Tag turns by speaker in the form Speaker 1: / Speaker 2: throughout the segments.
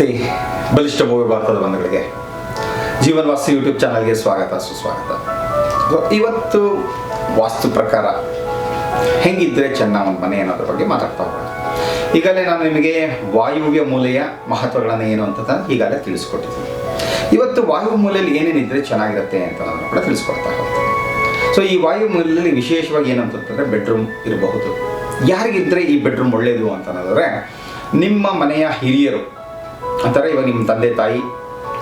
Speaker 1: ಬಲಿಷ್ಠ ಭೂಮಿ ಭಾರತದ ಬಂಧುಗಳಿಗೆ. ಜೀವನ್ ವಾಸ್ತು ಯೂಟ್ಯೂಬ್ ಚಾನಲ್ಗೆ ಸ್ವಾಗತ, ಸುಸ್ವಾಗತ. ಇವತ್ತು ವಾಸ್ತು ಪ್ರಕಾರ ಹೆಂಗಿದ್ರೆ ಚೆನ್ನ ಒಂದು ಮನೆ ಅನ್ನೋದ್ರ ಬಗ್ಗೆ ಮಾತಾಡ್ತಾ ಹೋಗೋಣ. ಈಗಲೇ ನಾನು ನಿಮಗೆ ವಾಯುವ್ಯ ಮೂಲೆಯ ಮಹತ್ವಗಳನ್ನು ಏನು ಅಂತ ಈಗಾಗಲೇ ತಿಳಿಸ್ಕೊಟ್ಟಿದ್ದೀನಿ. ಇವತ್ತು ವಾಯು ಮೂಲೆಯಲ್ಲಿ ಏನೇನಿದ್ರೆ ಚೆನ್ನಾಗಿರುತ್ತೆ ಅಂತ ನಾನು ಕೂಡ ತಿಳಿಸ್ಕೊಡ್ತಾ ಹೋಗ್ತೀನಿ. ಸೊ ಈ ವಾಯು ಮೂಲೆಯಲ್ಲಿ ವಿಶೇಷವಾಗಿ ಏನಂತಂದ್ರೆ ಬೆಡ್ರೂಮ್ ಇರಬಹುದು. ಯಾರಿಗಿದ್ರೆ ಈ ಬೆಡ್ರೂಮ್ ಒಳ್ಳೆಯದು ಅಂತ ಅನ್ನೋದ್ರೆ ನಿಮ್ಮ ಮನೆಯ ಹಿರಿಯರು ಅಂತಾರೆ ಇವಾಗ ನಿಮ್ಮ ತಂದೆ ತಾಯಿ,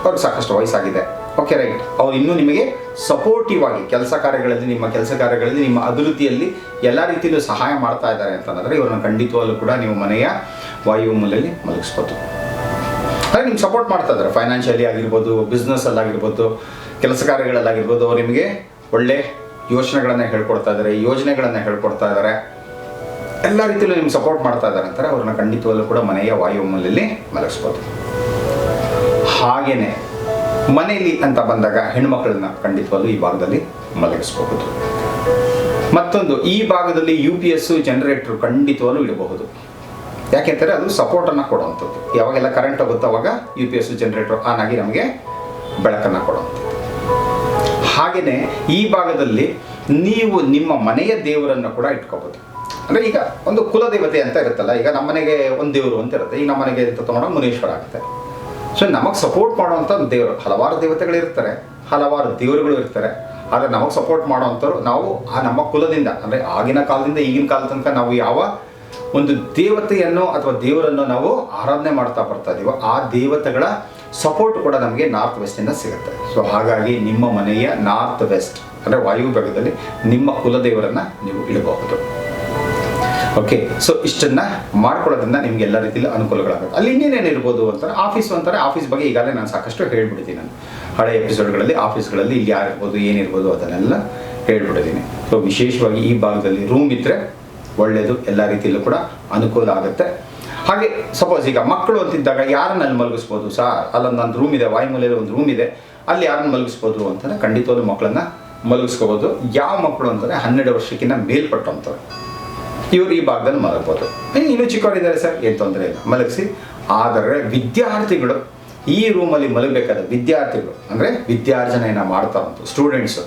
Speaker 1: ಅವ್ರಿಗೆ ಸಾಕಷ್ಟು ವಯಸ್ಸಾಗಿದೆ. ಓಕೆ ರೈಟ್ ಅವ್ರು ಇನ್ನೂ ನಿಮಗೆ ಸಪೋರ್ಟಿವ್ ಆಗಿ ಕೆಲಸ ಕಾರ್ಯಗಳಲ್ಲಿ, ನಿಮ್ಮ ಕೆಲಸ ಕಾರ್ಯಗಳಲ್ಲಿ, ನಿಮ್ಮ ಅಭಿವೃದ್ಧಿಯಲ್ಲಿ ಎಲ್ಲ ರೀತಿಯಲ್ಲೂ ಸಹಾಯ ಮಾಡ್ತಾ ಇದ್ದಾರೆ ಅಂತಂದರೆ ಇವ್ರನ್ನ ಖಂಡಿತವಾಗ್ಲೂ ಕೂಡ ನೀವು ಮನೆಯ ವಾಯು ಮೂಲೆಯಲ್ಲಿ ಮಲಗಿಸ್ಬೋದು. ಅಂದರೆ ನಿಮ್ಗೆ ಸಪೋರ್ಟ್ ಮಾಡ್ತಾ ಇದ್ದಾರೆ. ಫೈನಾನ್ಷಿಯಲಿ ಆಗಿರ್ಬೋದು ಬಿಸ್ನೆಸ್ಸಲ್ಲಿ ಆಗಿರ್ಬೋದು ಕೆಲಸ ಕಾರ್ಯಗಳಲ್ಲಾಗಿರ್ಬೋದು, ಅವ್ರು ನಿಮಗೆ ಒಳ್ಳೆ ಯೋಚನೆಗಳನ್ನು ಹೇಳ್ಕೊಡ್ತಾ ಇದ್ದಾರೆ, ಯೋಜನೆಗಳನ್ನು ಹೇಳ್ಕೊಡ್ತಾ ಇದ್ದಾರೆ. ಎಲ್ಲ ರೀತಿಯಲ್ಲೂ ನಿಮ್ಗೆ ಸಪೋರ್ಟ್ ಮಾಡ್ತಾ ಇದ್ದಾರೆ ಅಂತಾರೆ. ಅವ್ರನ್ನ ಖಂಡಿತವಾಗ್ಲೂ ಕೂಡ ಮನೆಯ ವಾಯು ಮೂಲೆಯಲ್ಲಿ ಮಲಗಿಸ್ಬೋದು. ಹಾಗೇನೆ ಮನೆಯಲ್ಲಿ ಅಂತ ಬಂದಾಗ ಹೆಣ್ಮಕ್ಳನ್ನ ಖಂಡಿತವಾಗ್ಲೂ ಈ ಭಾಗದಲ್ಲಿ ಮಲಗಿಸಬಹುದು. ಮತ್ತೊಂದು, ಈ ಭಾಗದಲ್ಲಿ ಯು ಪಿ ಎಸ್ ಜನರೇಟರ್ ಖಂಡಿತವಾಗ್ಲೂ ಇಡಬಹುದು. ಯಾಕೆಂದರೆ ಅದು ಸಪೋರ್ಟನ್ನು ಕೊಡುವಂಥದ್ದು. ಯಾವಾಗೆಲ್ಲ ಕರೆಂಟ್ ಹೋಗುತ್ತೋ ಅವಾಗ U P S generator on ಆಗಿ ನಮಗೆ ಬೆಳಕನ್ನು ಕೊಡುವಂಥದ್ದು. ಹಾಗೆಯೇ ಈ ಭಾಗದಲ್ಲಿ ನೀವು ನಿಮ್ಮ ಮನೆಯ ದೇವರನ್ನು ಕೂಡ ಇಟ್ಕೋಬೋದು ಅಂದರೆ ಈಗ ಒಂದು ಕುಲದೇವತೆ ಅಂತ ಇರುತ್ತಲ್ಲ, ಈಗ ನಮ್ಮ ಮನೆಗೆ ಒಂದು ದೇವರು ಅಂತ ಇರುತ್ತೆ. ಈಗ ನಮ್ಮ ಮನೆಗೆ ಅಂತ ತಗೊಂಡಾಗ ಮುನೇಶ್ವರ ಆಗುತ್ತೆ ಸೊ ನಮಗೆ ಸಪೋರ್ಟ್ ಮಾಡುವಂಥ ದೇವರು, ಹಲವಾರು ದೇವತೆಗಳು ಇರ್ತಾರೆ, ಹಲವಾರು ದೇವರುಗಳು ಇರ್ತಾರೆ. ಆದರೆ ನಮಗೆ ಸಪೋರ್ಟ್ ಮಾಡುವಂಥವ್ರು ನಾವು ಆ ನಮ್ಮ ಕುಲದಿಂದ, ಅಂದರೆ ಆಗಿನ ಕಾಲದಿಂದ ಈಗಿನ ಕಾಲ ತನಕ ನಾವು ಯಾವ ಒಂದು ದೇವತೆಯನ್ನು ಅಥವಾ ದೇವರನ್ನು ನಾವು ಆರಾಧನೆ ಮಾಡ್ತಾ ಬರ್ತಾ ಇದೀವೋ, ಆ ದೇವತೆಗಳ ಸಪೋರ್ಟ್ ಕೂಡ ನಮಗೆ ನಾರ್ತ್ ವೆಸ್ಟಿಂದ ಸಿಗುತ್ತೆ. ಸೊ ಹಾಗಾಗಿ ನಿಮ್ಮ ಮನೆಯ ನಾರ್ತ್ ವೆಸ್ಟ್ ಅಂದರೆ ವಾಯು ಭಾಗದಲ್ಲಿ ನಿಮ್ಮ ಕುಲದೇವರನ್ನು ನೀವು ಇಡಬಹುದು. ಓಕೆ ಸೊ ಇಷ್ಟನ್ನ ಮಾಡ್ಕೊಳ್ಳೋದ್ರಿಂದ ನಿಮ್ಗೆ ಎಲ್ಲ ರೀತಿಯಲ್ಲಿ ಅನುಕೂಲಗಳಾಗುತ್ತೆ. ಅಲ್ಲಿ ಇನ್ನೇನೇನು ಇರ್ಬೋದು ಅಂತಾರೆ, ಆಫೀಸ್ ಅಂತಾರೆ, ಆಫೀಸ್ ಬಗ್ಗೆ ಈಗಾಗಲೇ ನಾನು ಸಾಕಷ್ಟು ಹೇಳ್ಬಿಡ್ತೀನಿ ನಾನು. ಹಳೆ ಎಪಿಸೋಡ್ಗಳಲ್ಲಿ, ಆಫೀಸ್ಗಳಲ್ಲಿ ಇಲ್ಲಿ ಯಾರಿರ್ಬೋದು, ಏನಿರ್ಬೋದು ಅದನ್ನೆಲ್ಲ ಹೇಳ್ಬಿಟ್ಟಿದ್ದೀನಿ. ಸೊ ವಿಶೇಷವಾಗಿ ಈ ಭಾಗದಲ್ಲಿ ರೂಮ್ ಇದ್ದರೆ ಒಳ್ಳೆಯದು ಎಲ್ಲ ರೀತಿಯಲ್ಲೂ ಕೂಡ ಅನುಕೂಲ ಆಗುತ್ತೆ. ಹಾಗೆ ಸಪೋಸ್ ಈಗ ಮಕ್ಕಳು ಅಂತಿದ್ದಾಗ ಯಾರನ್ನ ಅಲ್ಲಿ ಮಲಗಿಸ್ಬೋದು? ಸರ್, ಅಲ್ಲೊಂದು ಒಂದು ರೂಮ್ ಇದೆ ವಾಯುಮೂಲೆಯಲ್ಲಿ ಒಂದು ರೂಮ್ ಇದೆ. ಅಲ್ಲಿ ಯಾರನ್ನ ಮಲಗಿಸ್ಬೋದು ಅಂತಂದರೆ ಖಂಡಿತವಾಗ್ಲೂ ಮಕ್ಕಳನ್ನ ಮಲಗಿಸ್ಕೋಬೋದು. ಯಾವ ಮಕ್ಕಳು ಅಂತಂದರೆ ಹನ್ನೆರಡು ವರ್ಷಕ್ಕಿಂತ ಮೇಲ್ಪಟ್ಟಂಥವ್ರು. ಇವರು ಈ ಭಾಗದಲ್ಲಿ ಮಲಗ್ಬೋದು. ಇನ್ನು ಚಿಕ್ಕವರಿದ್ದಾರೆ ಸರ್, ಏನು ತೊಂದರೆ ಇಲ್ಲ. ಮಲಗಿಸಿ. ಆದರೆ ವಿದ್ಯಾರ್ಥಿಗಳು, ಈ ರೂಮಲ್ಲಿ ಮಲಗಬೇಕಾದ ವಿದ್ಯಾರ್ಥಿಗಳು, ಅಂದರೆ ವಿದ್ಯಾರ್ಜನೆಯನ್ನು ಮಾಡ್ತಾ ಉಂಟು ಸ್ಟೂಡೆಂಟ್ಸು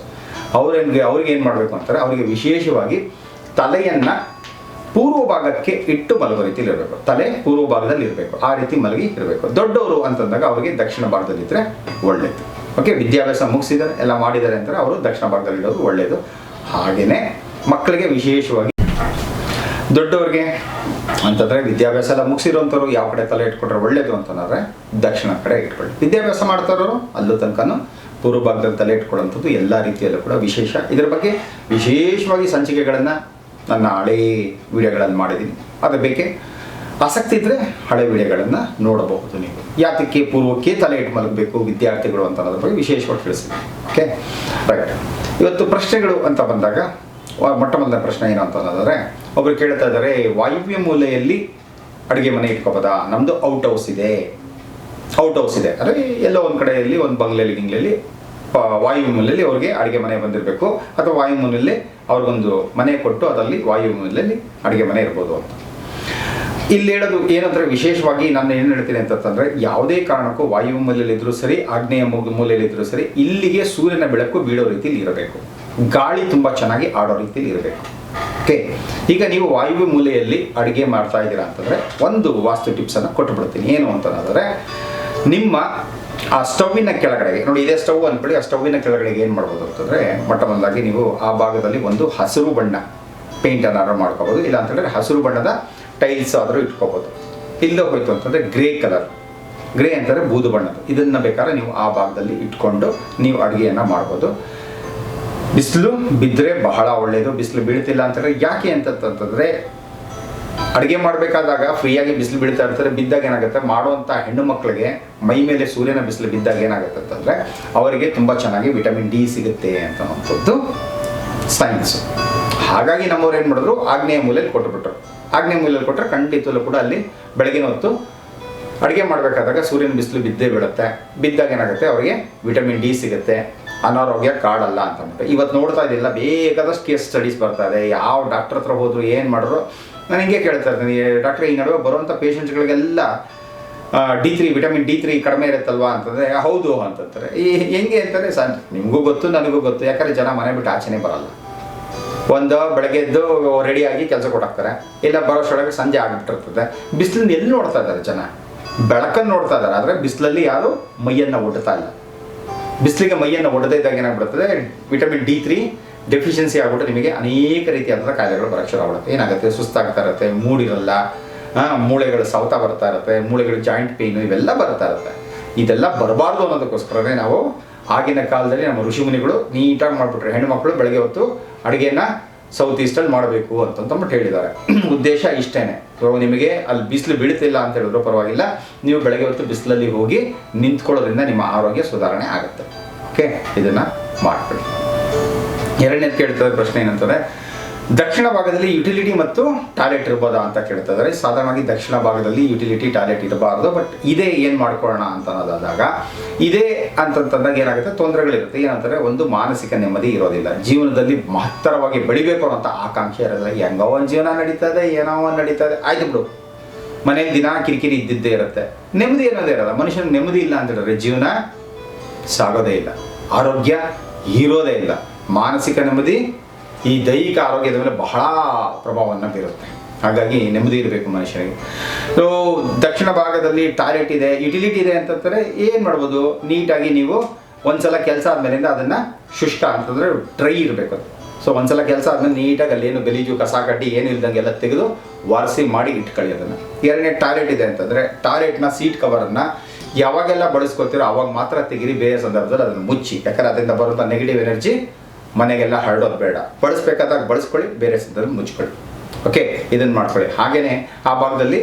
Speaker 1: ಅವ್ರಿಗೆ ಅವ್ರಿಗೆ ಏನು ಮಾಡಬೇಕು ಅಂತಾರೆ, ಅವರಿಗೆ ವಿಶೇಷವಾಗಿ ತಲೆಯನ್ನು ಪೂರ್ವ ಭಾಗಕ್ಕೆ ಇಟ್ಟು ಮಲಗೋ ರೀತಿಯಲ್ಲಿ ಇರಬೇಕು. ತಲೆ ಪೂರ್ವ ಭಾಗದಲ್ಲಿ ಇರಬೇಕು. ಆ ರೀತಿ ಮಲಗಿ ಇರಬೇಕು. ದೊಡ್ಡವರು ಅಂತಂದಾಗ ಅವರಿಗೆ ದಕ್ಷಿಣ ಭಾಗದಲ್ಲಿ ಇದ್ದರೆ ಒಳ್ಳೆಯದು ಓಕೆ ವಿದ್ಯಾಭ್ಯಾಸ ಮುಗಿಸಿದ್ದಾರೆ, ಎಲ್ಲ ಮಾಡಿದ್ದಾರೆ ಅಂತಾರೆ, ಅವರು ದಕ್ಷಿಣ ಭಾಗದಲ್ಲಿ ಇಡೋದು ಒಳ್ಳೆಯದು ಹಾಗೆಯೇ ಮಕ್ಕಳಿಗೆ ವಿಶೇಷವಾಗಿ ದೊಡ್ಡವ್ರಿಗೆ ಅಂತಂದರೆ ವಿದ್ಯಾಭ್ಯಾಸ ಎಲ್ಲ ಮುಗಿಸಿರೋಂಥವ್ರು ಯಾವ ಕಡೆ ತಲೆ ಇಟ್ಕೊಂಡ್ರೆ ಒಳ್ಳೇದು ಅಂತಂದ್ರೆ ದಕ್ಷಿಣ ಕಡೆ ಇಟ್ಕೊಳ್ಳಿ. ವಿದ್ಯಾಭ್ಯಾಸ ಮಾಡ್ತಾರೋರು ಅಲ್ಲೂ ತನಕನೂ ಪೂರ್ವ ಭಾಗದಲ್ಲಿ ತಲೆ ಇಟ್ಕೊಳ್ಳೋಂಥದ್ದು ಎಲ್ಲ ರೀತಿಯಲ್ಲೂ ಕೂಡ ವಿಶೇಷ. ಇದರ ಬಗ್ಗೆ ವಿಶೇಷವಾಗಿ ಸಂಚಿಕೆಗಳನ್ನು ನನ್ನ ಹಳೆ ವಿಡಿಯೋಗಳನ್ನು ಮಾಡಿದ್ದೀನಿ. ಅದ್ರ ಬಗ್ಗೆ ಆಸಕ್ತಿ ಇದ್ದರೆ ಹಳೆ ವಿಡಿಯೋಗಳನ್ನು ನೋಡಬಹುದು ನೀವು. ಯಾತಕ್ಕೆ ಪೂರ್ವಕ್ಕೆ ತಲೆ ಇಟ್ಟು ಮಲಗಬೇಕು ವಿದ್ಯಾರ್ಥಿಗಳು ಅಂತ ಅನ್ನೋದ್ರ ಬಗ್ಗೆ ವಿಶೇಷವಾಗಿ ತಿಳಿಸಿದ್ದೀನಿ ಓಕೆ ರೈಟ್ ಇವತ್ತು ಪ್ರಶ್ನೆಗಳು ಅಂತ ಬಂದಾಗ ಮೊಟ್ಟ ಮೊದಲನೇ ಪ್ರಶ್ನೆ ಏನು ಅಂತ ಅನ್ನೋದಾದ್ರೆ ಒಬ್ರು ಕೇಳ್ತಾ ಇದ್ದಾರೆ, ವಾಯುವ್ಯ ಮೂಲೆಯಲ್ಲಿ ಅಡುಗೆ ಮನೆ ಇಟ್ಕೋಬೋದಾ? ನಮ್ಮದು ಔಟ್ ಹೌಸ್ ಇದೆ. ಔಟ್ ಹೌಸ್ ಇದೆ. ಅಂದರೆ ಎಲ್ಲೋ ಒಂದು ಕಡೆಯಲ್ಲಿ, ಒಂದು ಬಂಗ್ಲೆಯಲ್ಲಿ, ಗಿಂಗ್ಲೆಯಲ್ಲಿ ವಾಯು ಮೂಲೆಯಲ್ಲಿ ಅವ್ರಿಗೆ ಅಡುಗೆ ಮನೆ ಬಂದಿರಬೇಕು. ಅಥವಾ ವಾಯು ಮೂಲೆಯಲ್ಲಿ ಅವ್ರಿಗೊಂದು ಮನೆ ಕೊಟ್ಟು ಅದರಲ್ಲಿ ವಾಯು ಮೂಲೆಯಲ್ಲಿ ಅಡುಗೆ ಮನೆ ಇರ್ಬೋದು ಅಂತ. ಇಲ್ಲಿ ಹೇಳೋದು ಏನಂದ್ರೆ ವಿಶೇಷವಾಗಿ ನಾನು ಏನು ಹೇಳ್ತೀನಿ ಅಂತಂದ್ರೆ, ಯಾವುದೇ ಕಾರಣಕ್ಕೂ ವಾಯು ಮೂಲೆಯಲ್ಲಿದ್ದರೂ ಸರಿ, ಆಗ್ನೇಯ ಮೂಲೆಯಲ್ಲಿ ಮೂಲೆಯಲ್ಲಿದ್ದರೂ ಸರಿ, ಇಲ್ಲಿಗೆ ಸೂರ್ಯನ ಬೆಳಕು ಬೀಳೋ ರೀತಿಯಲ್ಲಿ ಇರಬೇಕು. ಗಾಳಿ ತುಂಬ ಚೆನ್ನಾಗಿ ಆಡೋ ರೀತಿಯಲ್ಲಿ ಇರಬೇಕು. ಓಕೆ ಈಗ ನೀವು ವಾಯುವ್ಯ ಮೂಲೆಯಲ್ಲಿ ಅಡುಗೆ ಮಾಡ್ತಾ ಇದ್ದೀರಾ ಅಂತಂದ್ರೆ ಒಂದು ವಾಸ್ತು ಟಿಪ್ಸನ್ನು ಕೊಟ್ಟು ಬಿಡ್ತೀನಿ. ಏನು ಅಂತಂದ್ರೆ ನಿಮ್ಮ, ಆ ಸ್ಟವ್ವಿನ ಕೆಳಗಡೆಗೆ, ನೋಡಿ ಇದೇ ಸ್ಟವ್ ಅಂದ್ಕೊಳ್ಳಿ ಆ ಸ್ಟವ್ವಿನ ಕೆಳಗಡೆಗೆ ಏನು ಮಾಡ್ಬೋದು ಅಂತಂದರೆ ಮೊಟ್ಟ ಮೊದಲಾಗಿ ನೀವು ಆ ಭಾಗದಲ್ಲಿ ಒಂದು ಹಸಿರು ಬಣ್ಣ ಪೇಂಟ್ ಆರ್ಡರ್ ಮಾಡ್ಕೋಬೋದು. ಇಲ್ಲ ಅಂತಂದರೆ ಹಸಿರು ಬಣ್ಣದ ಟೈಲ್ಸ್ ಆದರೂ ಇಟ್ಕೋಬೋದು. ಇಲ್ಲದೆ ಹೋಯಿತು ಅಂತಂದರೆ ಗ್ರೇ ಕಲರ್ ಗ್ರೇ ಅಂತಂದರೆ ಬೂದು ಬಣ್ಣದ್ದು. ಇದನ್ನು ಬೇಕಾದ್ರೆ ನೀವು ಆ ಭಾಗದಲ್ಲಿ ಇಟ್ಕೊಂಡು ನೀವು ಅಡುಗೆಯನ್ನು ಮಾಡ್ಬೋದು. ಬಿಸಿಲು ಬಿದ್ದರೆ ಬಹಳ ಒಳ್ಳೆಯದು ಬಿಸಿಲು ಬೀಳ್ತಿಲ್ಲ ಅಂತಂದರೆ ಯಾಕೆ ಅಂತಂತಂದರೆ ಅಡುಗೆ ಮಾಡಬೇಕಾದಾಗ ಫ್ರೀಯಾಗಿ ಬಿಸಿಲು ಬೀಳ್ತಾ ಇರ್ತಾರೆ ಬಿದ್ದಾಗ ಏನಾಗುತ್ತೆ? ಮಾಡುವಂಥ ಹೆಣ್ಣು ಮಕ್ಕಳಿಗೆ ಮೈ ಮೇಲೆ ಸೂರ್ಯನ ಬಿಸಿಲು ಬಿದ್ದಾಗ ಏನಾಗುತ್ತೆ ಅಂತಂದರೆ ಅವರಿಗೆ ತುಂಬ ಚೆನ್ನಾಗಿ ವಿಟಮಿನ್ ಡಿ ಸಿಗುತ್ತೆ ಅಂತನ್ನುವಂಥದ್ದು ಸೈನ್ಸ್ ಹಾಗಾಗಿ ನಮ್ಮವ್ರು ಏನು ಮಾಡಿದ್ರು? ಆಗ್ನೇಯ ಮೂಲೆಯಲ್ಲಿ ಕೊಟ್ಟುಬಿಟ್ರು. ಆಗ್ನೇಯ ಮೂಲೆಯಲ್ಲಿ ಕೊಟ್ಟರೆ ಖಂಡಿತಲ್ಲೂ ಕೂಡ ಅಲ್ಲಿ ಬೆಳಗಿನ ಹೊತ್ತು ಅಡುಗೆ ಮಾಡಬೇಕಾದಾಗ ಸೂರ್ಯನ ಬಿಸಿಲು ಬಿದ್ದೇ ಬೀಳುತ್ತೆ. ಬಿದ್ದಾಗ ಏನಾಗುತ್ತೆ? ಅವರಿಗೆ ವಿಟಮಿನ್ ಡಿ ಸಿಗುತ್ತೆ. ಅನಾರೋಗ್ಯ ಕಾಡಲ್ಲ ಅಂತ ಅಂದ್ಬಿಟ್ಟು. ಇವತ್ತು ನೋಡ್ತಾ ಇದ್ದಿಲ್ಲ ಬೇಕಾದಷ್ಟು ಕೇಸ್ ಸ್ಟಡೀಸ್ ಬರ್ತಾ ಇದೆ. ಯಾವ ಡಾಕ್ಟರ್ ಹತ್ರ ಹೋದ್ರು ಏನು ಮಾಡಿದ್ರು, ನಾನು ಹಿಂಗೆ ಕೇಳ್ತಾ ಇರ್ತೀನಿ. ಡಾಕ್ಟ್ರ್ ಈ ನಡುವೆ ಬರುವಂಥ ಪೇಷಂಟ್ಸ್ಗಳಿಗೆಲ್ಲ D three vitamin D three ಕಡಿಮೆ ಇರುತ್ತಲ್ವಾ ಅಂತಂದರೆ, ಹೌದು ಅಂತಂತಾರೆ. ಈ ಹೆಂಗೆ ಅಂತಾರೆ ಸರ್, ನಿಮಗೂ ಗೊತ್ತು, ನನಗೂ ಗೊತ್ತು. ಯಾಕಂದರೆ ಜನ ಮನೆ ಬಿಟ್ಟು ಆಚೆನೇ ಬರಲ್ಲ. ಒಂದು ಬೆಳಗ್ಗೆ ಎದ್ದು ರೆಡಿಯಾಗಿ ಕೆಲಸ ಕೊಟ್ಟಾಕ್ತಾರೆ. ಇಲ್ಲ ಬರೋಷ್ಟೊಳಗೆ ಸಂಜೆ ಆಗಿಬಿಟ್ಟಿರ್ತದೆ. ಬಿಸಿಲನ್ನ ಎಲ್ಲಿ ನೋಡ್ತಾ ಇದ್ದಾರೆ ಜನ? ಬೆಳಕನ್ನು ನೋಡ್ತಾ ಇದ್ದಾರೆ, ಆದರೆ ಬಿಸಿಲಲ್ಲಿ ಯಾರು ಮೈಯನ್ನು ಒಡ್ತಾ ಇಲ್ಲ. ಬಿಸಿಲಿಗೆ ಮೈಯನ್ನು ಒಡೆದೇ ಇದ್ದಾಗ ಏನಾಗ್ಬಿಡ್ತದೆ ವಿಟಮಿನ್ ಡಿ ತ್ರೀ ಡೆಫಿಷಿಯನ್ಸಿ ಆಗ್ಬಿಟ್ಟು ನಿಮಗೆ ಅನೇಕ ರೀತಿಯಾದಂಥ ಕಾಯಿಲೆಗಳು ಬರೋಕ್ಕೆ ಶುರು ಆಗ್ಬಿಡುತ್ತೆ. ಏನಾಗುತ್ತೆ? ಸುಸ್ತಾಗ್ತಾ ಇರುತ್ತೆ, ಮೂಡಿರಲ್ಲ ಮೂಳೆಗಳು ಸವತ ಬರ್ತಾ ಇರುತ್ತೆ, ಮೂಳೆಗಳು ಜಾಯಿಂಟ್ ಪೇಯ್ನು ಇವೆಲ್ಲ ಬರ್ತಾ ಇರುತ್ತೆ. ಇದೆಲ್ಲ ಬರಬಾರ್ದು ಅನ್ನೋದಕ್ಕೋಸ್ಕರನೇ ನಾವು ಆಗಿನ ಕಾಲದಲ್ಲಿ ನಮ್ಮ ಋಷಿಮುನಿಗಳು ನೀಟಾಗಿ ಮಾಡಿಬಿಟ್ರೆ. ಹೆಣ್ಣುಮಕ್ಕಳು ಬೆಳಗ್ಗೆ ಹೊತ್ತು ಅಡುಗೆನ ಸೌತ್ ಈಸ್ಟಲ್ಲಿ ಮಾಡಬೇಕು ಅಂತಂದ್ಬಿಟ್ಟು ಹೇಳಿದ್ದಾರೆ. ಉದ್ದೇಶ ಇಷ್ಟೇನೆ. ನಿಮಗೆ ಅಲ್ಲಿ ಬಿಸಿಲು ಬೀಳ್ತಿಲ್ಲ ಅಂತ ಹೇಳಿದ್ರು ಪರವಾಗಿಲ್ಲ. ನೀವು ಬೆಳಗ್ಗೆ ಹೊತ್ತು ಬಿಸಿಲಲ್ಲಿ ಹೋಗಿ ನಿಂತ್ಕೊಳ್ಳೋದ್ರಿಂದ ನಿಮ್ಮ ಆರೋಗ್ಯ ಸುಧಾರಣೆ ಆಗುತ್ತೆ. ಓಕೆ ಇದನ್ನು ಮಾಡ್ಬಿಡಿ ಎರಡನೇದು ಕೇಳ್ತಾರೆ ಪ್ರಶ್ನೆ ಏನಂತಾರೆ ದಕ್ಷಿಣ ಭಾಗದಲ್ಲಿ ಯುಟಿಲಿಟಿ ಮತ್ತು ಟಾಯ್ಲೆಟ್ ಇರ್ಬೋದಾ ಅಂತ ಕೇಳ್ತಾ ಇದ್ದಾರೆ. ಸಾಧಾರಣವಾಗಿ ದಕ್ಷಿಣ ಭಾಗದಲ್ಲಿ ಯುಟಿಲಿಟಿ ಟಾಯ್ಲೆಟ್ ಇರಬಾರ್ದು ಬಟ್ ಇದೇ ಏನು ಮಾಡ್ಕೊಳ್ಳೋಣ ಅಂತ ಅನ್ನೋದಾದಾಗ, ಇದೇ ಅಂತಂತಂದಾಗ ಏನಾಗುತ್ತೆ? ತೊಂದರೆಗಳಿರುತ್ತೆ. ಏನಂತಾರೆ ಒಂದು ಮಾನಸಿಕ ನೆಮ್ಮದಿ ಇರೋದಿಲ್ಲ. ಜೀವನದಲ್ಲಿ ಮಹತ್ತರವಾಗಿ ಬೆಳಿಬೇಕು ಅಂತ ಆಕಾಂಕ್ಷೆ ಇರೋದಿಲ್ಲ. ಹೆಂಗೋ ಒಂದು ಜೀವನ ನಡೀತದೆ ಏನೋ ಒಂದು ನಡೀತದೆ ಆಯ್ತು ಬಿಡು. ಮನೇಲಿ ದಿನ ಕಿರಿಕಿರಿ ಇದ್ದಿದ್ದೇ ಇರುತ್ತೆ. ನೆಮ್ಮದಿ ಅನ್ನೋದೇ ಇರಲ್ಲ. ಮನುಷ್ಯನ ನೆಮ್ಮದಿ ಇಲ್ಲ ಅಂತ ಹೇಳಿದ್ರೆ ಜೀವನ ಸಾಗೋದೇ ಇಲ್ಲ. ಆರೋಗ್ಯ ಇರೋದೇ ಇಲ್ಲ. ಮಾನಸಿಕ ನೆಮ್ಮದಿ ಈ ದೈಹಿಕ ಆರೋಗ್ಯದ ಮೇಲೆ ಬಹಳ ಪ್ರಭಾವವನ್ನು ಬೀರುತ್ತೆ. ಹಾಗಾಗಿ ನೆಮ್ಮದಿ ಇರಬೇಕು ಮನುಷ್ಯನಿಗೆ ಸೊ ದಕ್ಷಿಣ ಭಾಗದಲ್ಲಿ ಟಾಯ್ಲೆಟ್ ಇದೆ ಯುಟಿಲಿಟಿ ಇದೆ ಅಂತಂದರೆ ಏನು ಮಾಡ್ಬೋದು? ನೀಟಾಗಿ ನೀವು ಒಂದ್ಸಲ ಕೆಲಸ ಆದಮೇಲಿಂದ ಅದನ್ನು ಶುಷ್ಕ ಅಂತಂದರೆ ಡ್ರೈ ಇರಬೇಕು ಅದು. ಸೊ ಒಂದ್ಸಲ ಕೆಲಸ ಆದ್ಮೇಲೆ ನೀಟಾಗಿ ಏನು ಗಲೀಜು ಕಸ ಕಡ್ಡಿ ಏನು ಇಲ್ದಂಗೆ ಎಲ್ಲ ತೆಗೆದು ವಾರಿಸಿ ಮಾಡಿ ಇಟ್ಕೊಳ್ಳಿ ಅದನ್ನು. ಎರಡನೇ ಟಾಯ್ಲೆಟ್ ಇದೆ ಅಂತಂದರೆ ಟಾಯ್ಲೆಟ್ನ ಸೀಟ್ ಕವರನ್ನು ಯಾವಾಗೆಲ್ಲ ಬಳಸ್ಕೊಳ್ತೀರೋ ಅವಾಗ ಮಾತ್ರ ತೆಗಿರಿ, ಬೇರೆ ಸಂದರ್ಭದಲ್ಲಿ ಅದನ್ನು ಮುಚ್ಚಿ. ಯಾಕಂದ್ರೆ ಅದರಿಂದ ಬರುವಂಥ ನೆಗೆಟಿವ್ ಎನರ್ಜಿ ಮನೆಗೆಲ್ಲ ಹರಡೋದು ಬೇಡ. ಬಳಸ್ಬೇಕಾದಾಗ ಬಳಸ್ಕೊಳ್ಳಿ ಬೇರೆ ಸಂದರ್ಭ ಮುಚ್ಕೊಳ್ಳಿ. ಓಕೆ ಇದನ್ನು ಮಾಡ್ಕೊಳ್ಳಿ. ಹಾಗೆಯೇ ಆ ಭಾಗದಲ್ಲಿ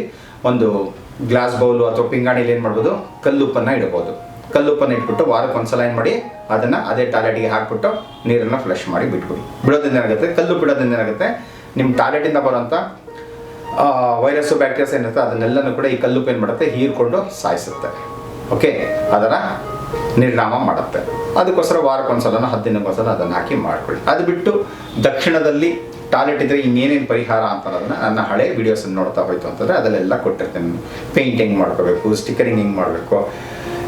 Speaker 1: ಒಂದು ಗ್ಲಾಸ್ ಬೌಲು ಅಥವಾ ಪಿಂಗಾಣಿಲಿ ಏನು ಮಾಡ್ಬೋದು? ಕಲ್ಲುಪ್ಪನ್ನು ಇಡ್ಬೋದು ಕಲ್ಲುಪ್ಪನ್ನು ಇಟ್ಬಿಟ್ಟು ವಾರಕ್ಕೆ ಒಂದ್ಸಲ ಏನು ಮಾಡಿ, ಅದನ್ನು ಅದೇ ಟಾಯ್ಲೆಟ್ಗೆ ಹಾಕ್ಬಿಟ್ಟು ನೀರನ್ನು ಫ್ಲಶ್ ಮಾಡಿ ಬಿಟ್ಬಿಡಿ. ಬಿಡೋದ್ರಿಂದ ಏನಾಗುತ್ತೆ? ಕಲ್ಲು ಬಿಡೋದ್ರಿಂದ ಏನಾಗುತ್ತೆ? ನಿಮ್ಮ ಟಾಯ್ಲೆಟಿಂದ ಬರೋಂಥ ವೈರಸ್ಸು ಬ್ಯಾಕ್ಟೀರಿಯಾಸ್ ಏನಿರುತ್ತೆ ಅದನ್ನೆಲ್ಲನೂ ಕೂಡ ಈ ಕಲ್ಲುಪ್ಪು ಏನು ಮಾಡುತ್ತೆ? ಹೀರ್ಕೊಂಡು ಸಾಯಿಸುತ್ತೆ. ಓಕೆ ಅದರ ನಿರ್ನಾಮ ಮಾಡುತ್ತೆ. ಅದಕ್ಕೋಸ್ಕರ ವಾರಕ್ಕೊಂದ್ಸಲ ಹತ್ತು ದಿನಕ್ಕೊಂದ್ಸಲ ಅದನ್ನು ಹಾಕಿ ಮಾಡ್ಕೊಳ್ಳಿ. ಅದು ಬಿಟ್ಟು ದಕ್ಷಿಣದಲ್ಲಿ ಟಾಯ್ಲೆಟ್ ಇದ್ದರೆ ಇನ್ನೇನೇನು ಪರಿಹಾರ ಅಂತ ಅನ್ನೋದನ್ನ ನನ್ನ ಹಳೆ ವೀಡಿಯೋಸನ್ನು ನೋಡ್ತಾ ಹೋಯ್ತು ಅಂತಂದರೆ ಅದಲ್ಲೆಲ್ಲ ಕೊಟ್ಟಿರ್ತೇನೆ. ಪೇಂಟಿಂಗ್ ಮಾಡ್ಕೋಬೇಕು, ಸ್ಟಿಕರಿಂಗ್ ಹಿಂಗೆ ಮಾಡಬೇಕು,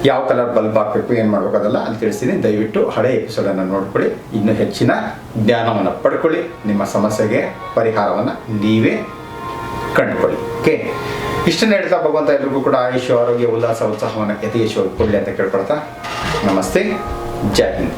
Speaker 1: ಯಾವ ಕಲರ್ ಬಲ್ಬ್ ಹಾಕಬೇಕು, ಏನು ಮಾಡಬೇಕು ಅದೆಲ್ಲ ಅಲ್ಲಿ ತಿಳಿಸ್ತೀನಿ. ದಯವಿಟ್ಟು ಹಳೆ ಎಪಿಸೋಡನ್ನು ನೋಡ್ಕೊಳ್ಳಿ. ಇನ್ನೂ ಹೆಚ್ಚಿನ ಜ್ಞಾನವನ್ನು ಪಡ್ಕೊಳ್ಳಿ. ನಿಮ್ಮ ಸಮಸ್ಯೆಗೆ ಪರಿಹಾರವನ್ನು ನೀವೇ ಕಂಡುಕೊಳ್ಳಿ. ಓಕೆ ಇಷ್ಟನ್ನು ಹೇಳ್ತಾ ಭಗವಂತ ಎಲ್ರಿಗೂ ಕೂಡ ಆಯುಷ್, ಆರೋಗ್ಯ, ಉಲ್ಲಾಸ, ಉತ್ಸಾಹವನ್ನು ಯಥೇಶ್ವರ ಕೊಡಲಿ ಅಂತ ಕೇಳ್ಕೊಳ್ತಾ ನಮಸ್ತೆ. ಜೈ ಹಿಂದ್.